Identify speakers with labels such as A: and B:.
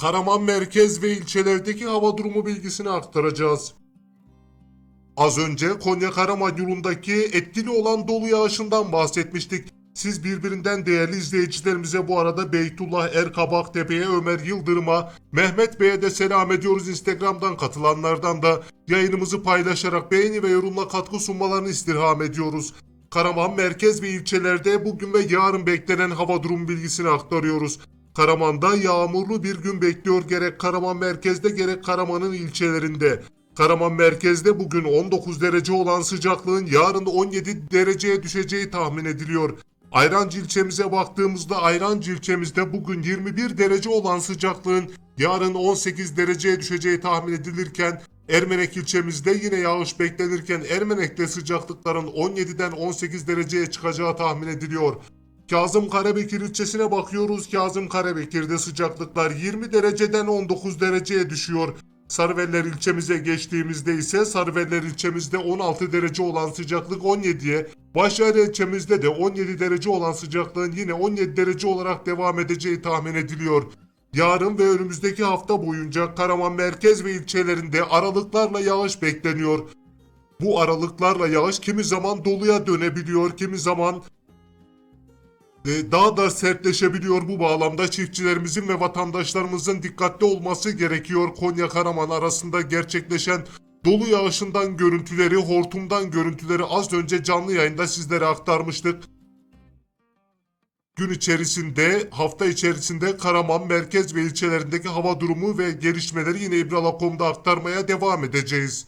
A: Karaman merkez ve ilçelerdeki hava durumu bilgisini aktaracağız. Az önce Konya Karaman yolundaki etkili olan dolu yağışından bahsetmiştik. Siz birbirinden değerli izleyicilerimize bu arada Beytullah Erkabaktepe'ye, Ömer Yıldırım'a, Mehmet Bey'e de selam ediyoruz. Instagram'dan katılanlardan da yayınımızı paylaşarak beğeni ve yorumla katkı sunmalarını istirham ediyoruz. Karaman merkez ve ilçelerde bugün ve yarın beklenen hava durumu bilgisini aktarıyoruz. Karaman'da yağmurlu bir gün bekliyor gerek Karaman merkezde gerek Karaman'ın ilçelerinde. Karaman merkezde bugün 19 derece olan sıcaklığın yarın 17 dereceye düşeceği tahmin ediliyor. Ayrancı ilçemize baktığımızda Ayrancı ilçemizde bugün 21 derece olan sıcaklığın yarın 18 dereceye düşeceği tahmin edilirken Ermenek ilçemizde yine yağış beklenirken Ermenek'te sıcaklıkların 17'den 18 dereceye çıkacağı tahmin ediliyor. Kazım Karabekir ilçesine bakıyoruz. Kazım Karabekir'de sıcaklıklar 20 dereceden 19 dereceye düşüyor. Sarıveller ilçemize geçtiğimizde ise Sarıveller ilçemizde 16 derece olan sıcaklık 17'ye, Başar ilçemizde de 17 derece olan sıcaklığın yine 17 derece olarak devam edeceği tahmin ediliyor. Yarın ve önümüzdeki hafta boyunca Karaman merkez ve ilçelerinde aralıklarla yağış bekleniyor. Bu aralıklarla yağış kimi zaman doluya dönebiliyor, kimi zaman daha da sertleşebiliyor bu bağlamda çiftçilerimizin ve vatandaşlarımızın dikkatli olması gerekiyor. Konya Karaman arasında gerçekleşen dolu yağışından görüntüleri, hortumdan görüntüleri az önce canlı yayında sizlere aktarmıştık. Gün içerisinde, hafta içerisinde Karaman merkez ve ilçelerindeki hava durumu ve gelişmeleri yine İbrala.com'da aktarmaya devam edeceğiz.